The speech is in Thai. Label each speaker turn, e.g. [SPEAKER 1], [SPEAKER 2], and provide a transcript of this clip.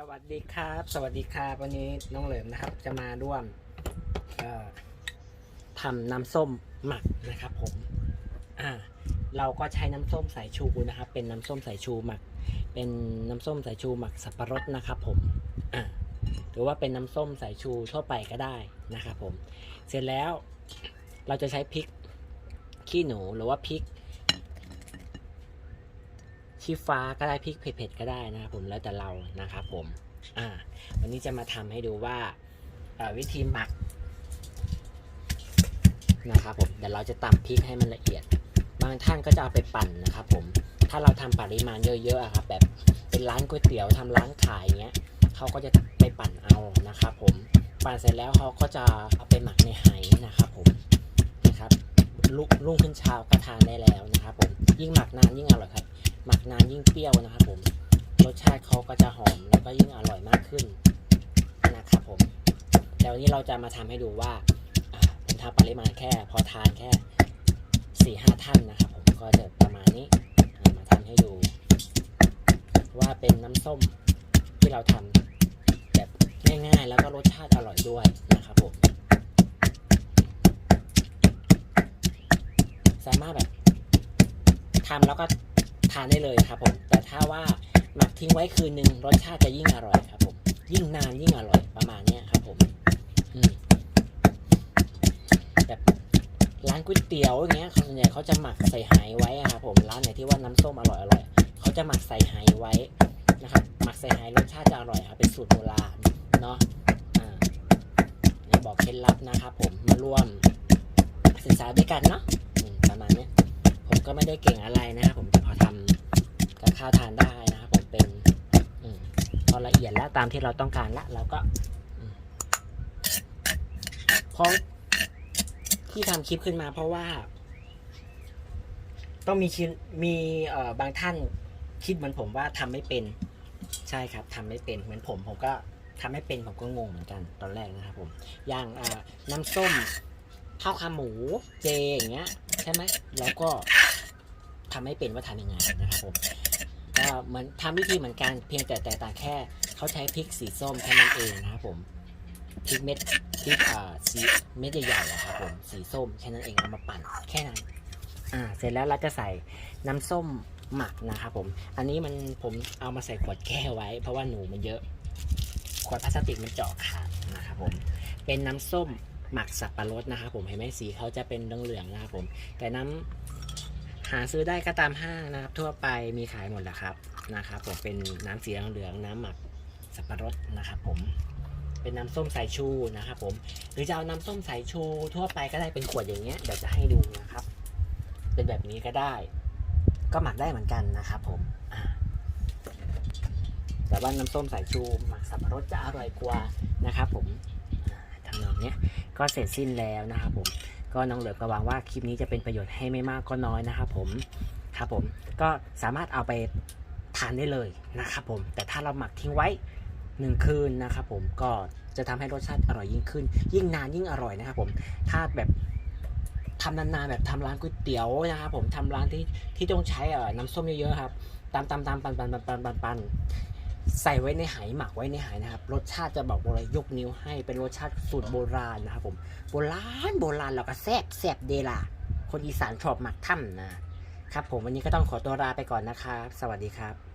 [SPEAKER 1] สวัสดีครับ สวัสดีครับวันนี้น้องเหลิมนะครับ จะมาร่วมทำน้ำส้มหมักนะครับ ผมอ่าเราก็ใช้น้ำส้มสายชูนะครับ เป็นน้ำส้มสายชูหมัก เป็นน้ำส้มสายชูหมักสับปะรดนะครับ ผมอ่าหรือว่าเป็นน้ำส้มสายชูทั่วไปก็ได้นะครับ ผม เสร็จแล้วเราจะใช้พริกขี้หนูหรือว่าพริก ชี้ฟ้าก็ได้พริกเผ็ดๆก็ได้นะครับผมแล้วแต่เรานะครับผมอ่าวันนี้จะมาทำให้ดูว่าวิธีหมักนะครับผมเดี๋ยวเราจะตำพริกให้มันละเอียด บางท่านก็จะเอาไปปั่นนะครับผมถ้าเราทำปริมาณเยอะๆอะครับแบบเป็นร้านก๋วยเตี๋ยวทำร้านขายเงี้ยเขาก็จะไปปั่นเอานะครับผมปั่นเสร็จแล้วเขาก็จะเอาไปหมักในไหนะครับผมนะครับลุกรุ่งขึ้นเช้าก็ทานได้แล้วนะครับผมยิ่งหมักนานยิ่งอร่อยครับ หมักนานยิ่งเปรี้ยวนะครับผม รสชาติเขาก็จะหอมแล้วก็ยิ่งอร่อยมากขึ้นนะครับผม แต่วันนี้เราจะมาทำให้ดูว่าอ่าผมทำปริมาณแค่ พอทานแค่สี่ห้าท่านนะครับผมก็จะประมาณนี้อ่ามาทำให้ดู ว่าเป็นน้ำส้มที่เราทำแบบง่ายๆ แล้วก็รสชาติอร่อยด้วยนะครับผมสามารถแบบทำแล้วก็ ทานได้เลยครับผมแต่ถ้าว่าหมักทิ้งไว้คืนหนึ่งรสชาติจะยิ่งอร่อยครับผมยิ่งนานยิ่งอร่อยประมาณนี้ครับผมแบบร้านก๋วยเตี๋ยวอย่างเงี้ยส่วนใหญ่เขาจะหมักใส่ไหไว้อะครับผมร้านไหนที่ว่าน้ำส้มอร่อยอร่อยเขาจะหมักใส่ไหไว้นะครับหมักใส่ไหรสชาติจะอร่อยครับเป็นสูตรโบราณเนาะอ่าบอกเคล็ดลับนะครับผมมาร่วมศึกษาด้วยกันเนาะ ก็ไม่ได้เก่งอะไรนะครับผมแต่พอทำกับข้าวทานได้นะครับผมเป็นอพอละเอียดแล้วตามที่เราต้องการละเราก็พราะที่ทำคลิปขึ้นมาเพราะว่า ต้องมีชิ้นมีเอ่อบางท่านคิดเหมือนผมว่าทำไม่เป็น ใช่ครับทำไม่เป็นเหมือนผมผมก็ทำไม่เป็นผมก็งงเหมือนกันตอนแรกนะครับผมอย่างอ่าน้ำส้มข้าวขาหมูเจอย่างเงี้ยใช่ไหมแล้วก็ ทำให้เป็นว่าทำยังไงนะครับผมก็เหมือนทำวิธีเหมือนกันเพียงแต่แตกต่างแค่เขาใช้พริกสีส้มแค่นั้นเองนะครับผมพริกเม็ดพริกอ่าสีเม็ดใหญ่ๆอะครับผมสีส้มแค่นั้นเองเอามาปั่นแค่นั้นอ่าเสร็จแล้วเราจะใส่น้ำส้มหมักนะครับผม อันนี้มันผมเอามาใส่ขวดแก้วไว้ เพราะว่าหนูมันเยอะ ขวดพลาสติกมันเจาะขาดนะครับผม เป็นน้ำส้มหมักสับปะรดนะครับผม เห็นไหมสีเขาจะเป็นเหลืองๆนะครับผม แต่น้ำ หาซื้อได้ก็ตามห้างนะครับ ทั่วไปมีขายหมดแหละครับนะครับผมเป็นน้ำสีเหลืองๆน้ำหมักสับปะรดนะครับผมเป็นน้ำส้มสายชูนะครับผมหรือจะเอาน้ำส้มสายชูทั่วไปก็ได้เป็นขวดอย่างเงี้ยเดี๋ยวจะให้ดูนะครับ เป็นแบบนี้ก็ได้ ก็หมักได้เหมือนกันนะครับผมแต่ว่าน้ำส้มสายชูหมักสับปะรดจะอร่อยกว่านะครับผมทำนองเนี้ยก็เสร็จสิ้นแล้วนะครับผม ก็น้องเหลือก็หวังว่าคลิปนี้จะเป็นประโยชน์ให้ไม่มากก็น้อยนะครับผมครับผมก็สามารถเอาไปทานได้เลยนะครับผมแต่ถ้าเราหมักทิ้งไว้หนึ่งคืนนะครับผมก็จะทำให้รสชาติอร่อยยิ่งขึ้น ยิ่งนานยิ่งอร่อยนะครับผมถ้าแบบทำนานๆแบบทำร้านก๋วยเตี๋ยวนะครับผมทำร้านที่ที่ต้องใช้น้ำส้มเยอะๆครับตามตามตามปันปันปันปันปันปัน ใส่ไว้ในไหหมักไว้ในไหนะครับ รสชาติจะบอกเลยยกนิ้วให้เป็นรสชาติสูตรโบราณนะครับผมโบราณโบราณแล้วก็แซ่บแซ่บเดล่ะคนอีสานชอบหมักถ้ำนะครับผมวันนี้ก็ต้องขอตัวลาไปก่อนนะครับ สวัสดีครับ